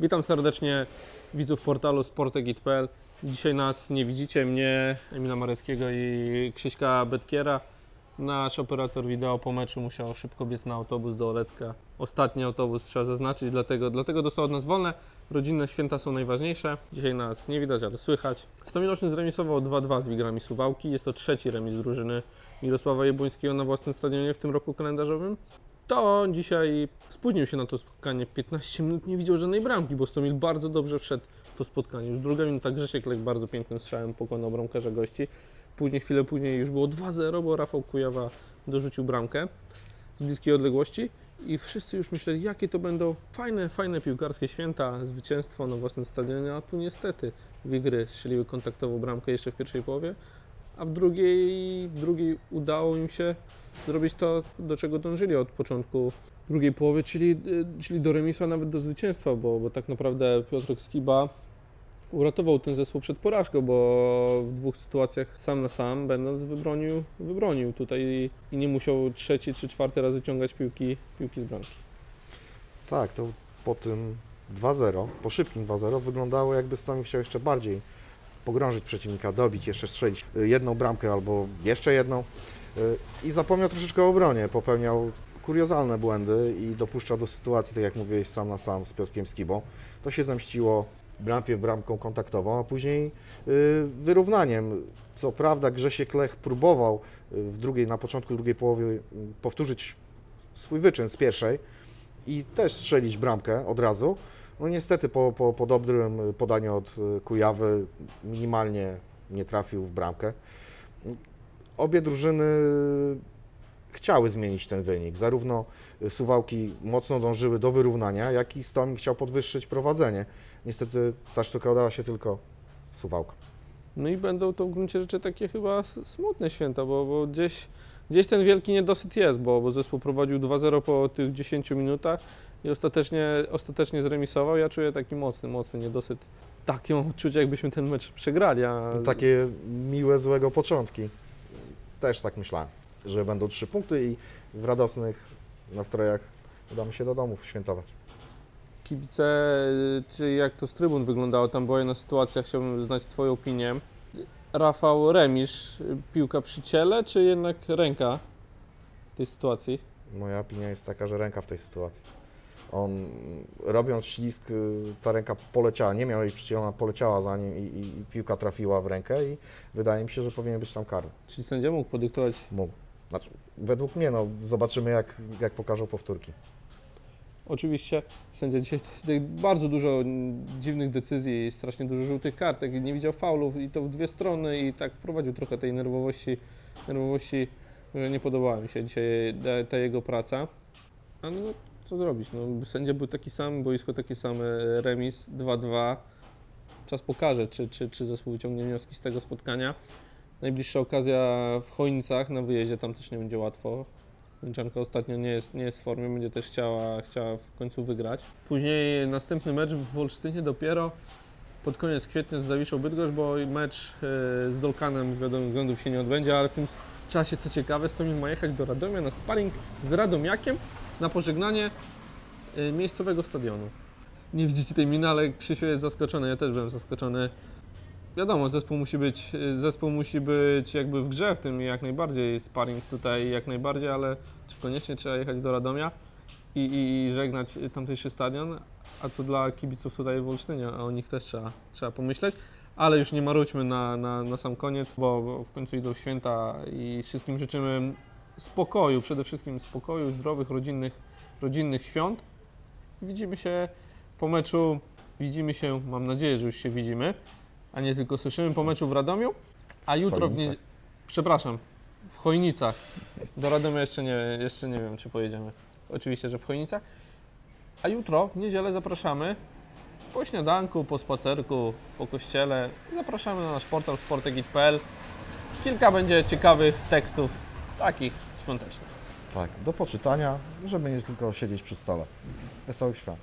Witam serdecznie widzów portalu sportegit.pl. Dzisiaj nas nie widzicie, mnie, Emila Mareckiego i Krzyśka Betkiera. Nasz operator wideo po meczu musiał szybko biec na autobus do Olecka. Ostatni autobus trzeba zaznaczyć, dlatego, dlatego dostał od nas wolne. Rodzinne święta są najważniejsze. Dzisiaj nas nie widać, ale słychać. Stomiloczny zremisował 2-2 z Wigrami Suwałki. Jest to trzeci remis drużyny Mirosława Jabłońskiego na własnym stadionie w tym roku kalendarzowym to on dzisiaj spóźnił się na to spotkanie 15 minut, nie widział żadnej bramki, bo Stomil bardzo dobrze wszedł w to spotkanie. Już druga minuta Grzesiek Lek bardzo pięknym strzałem pokonał bramkarza gości. Później, chwilę później już było 2-0, bo Rafał Kujawa dorzucił bramkę z bliskiej odległości i wszyscy już myśleli, jakie to będą fajne, fajne piłkarskie święta, zwycięstwo na własnym stadionie, a tu niestety Wigry strzeliły kontaktową bramkę jeszcze w pierwszej połowie, a w drugiej, w drugiej udało im się zrobić to, do czego dążyli od początku drugiej połowy, czyli, y, czyli do remisu, a nawet do zwycięstwa, bo, bo tak naprawdę Piotrek Skiba uratował ten zespół przed porażką, bo w dwóch sytuacjach sam na sam, będąc wybronił, wybronił tutaj i nie musiał trzeci czy czwarty raz wyciągać piłki, piłki z bramki. Tak, to po tym 2-0, po szybkim 2-0 wyglądało jakby Stomil chciał jeszcze bardziej pogrążyć przeciwnika, dobić, jeszcze strzelić y, jedną bramkę albo jeszcze jedną Y, i zapomniał troszeczkę o obronie, popełniał kuriozalne błędy i dopuszczał do sytuacji, tak jak mówiłeś, sam na sam z Piotrkiem Skibą. To się zemściło najpierw bramką kontaktową, a później y, wyrównaniem. Co prawda Grzesiek Lech próbował y, w drugiej, na początku drugiej połowy y, powtórzyć swój wyczyn z pierwszej i też strzelić bramkę od razu. No niestety po, po, po dobrym podaniu od Kujawy minimalnie nie trafił w bramkę. Obie drużyny chciały zmienić ten wynik. Zarówno Suwałki mocno dążyły do wyrównania, jak i Stomil chciał podwyższyć prowadzenie. Niestety ta sztuka udała się tylko Suwałkom. No i będą to w gruncie rzeczy takie chyba smutne święta, bo, bo gdzieś, gdzieś ten wielki niedosyt jest, bo, bo zespół prowadził 2-0 po tych 10 minutach i ostatecznie, ostatecznie zremisował. Ja czuję taki mocny, mocny niedosyt. Takie mam uczucie, jakbyśmy ten mecz przegrali. A... Takie miłe, złego początki. Też tak myślałem, że będą trzy punkty i w radosnych nastrojach udamy się do domów świętować. Kibice, y, czy jak to z trybun wyglądało, tam była jedna sytuacja, chciałbym znać Twoją opinię. Rafał Remisz, piłka przy ciele, czy jednak ręka w tej sytuacji? Moja opinia jest taka, że ręka w tej sytuacji. On robiąc ślisk, y, ta ręka poleciała, nie miał jej przycielona, poleciała za nim i, i, i piłka trafiła w rękę i wydaje mi się, że powinien być tam karny. Czyli sędzia mógł podyktować Mógł. Znaczy, według mnie, no zobaczymy jak, jak pokażą powtórki. Oczywiście sędzia dzisiaj bardzo dużo dziwnych decyzji i strasznie dużo żółtych kartek, nie widział faulów i to w dwie strony i tak wprowadził trochę tej nerwowości, nerwowości, że nie podobała mi się dzisiaj ta, jego praca. A no co zrobić, no sędzia był taki sam, boisko takie same, remis 2-2. Czas pokaże, czy, czy, czy zespół wyciągnie wnioski z tego spotkania. Najbliższa okazja w Chojnicach na wyjeździe, tam też nie będzie łatwo. Męczanka ostatnio nie jest, nie jest w formie, będzie też chciała, chciała w końcu wygrać. Później następny mecz w Olsztynie dopiero pod koniec kwietnia z Zawiszą Bydgoszcz, bo mecz e, z Dolkanem z wiadomych względów się nie odbędzie, ale w tym czasie, co ciekawe, Stomil ma jechać do Radomia na sparring z Radomiakiem na pożegnanie e, miejscowego stadionu. Nie widzicie tej miny, ale Krzysiu jest zaskoczony, ja też byłem zaskoczony. Wiadomo, zespół musi być, zespół musi być jakby w grze w tym jak najbardziej, sparring tutaj jak najbardziej, ale czy koniecznie trzeba jechać do Radomia i, i, i żegnać tamtejszy stadion, a co dla kibiców tutaj w Olsztynie, o nich też trzeba, trzeba pomyśleć. Ale już nie marudźmy na, na, na sam koniec, bo, bo w końcu idą święta i wszystkim życzymy spokoju, przede wszystkim spokoju, zdrowych, rodzinnych, rodzinnych świąt. Widzimy się po meczu, widzimy się, mam nadzieję, że już się widzimy, a nie tylko słyszymy po meczu w Radomiu, a jutro w nie... Chojnicach. Przepraszam, w Chojnicach. Do Radomia jeszcze nie, jeszcze nie wiem, czy pojedziemy. Oczywiście, że w Chojnicach. A jutro, w niedzielę zapraszamy po śniadanku, po spacerku, po kościele. Zapraszamy na nasz portal sportegit.pl. Kilka będzie ciekawych tekstów, takich świątecznych. Tak, do poczytania, żeby nie tylko siedzieć przy stole. Wesołych świąt.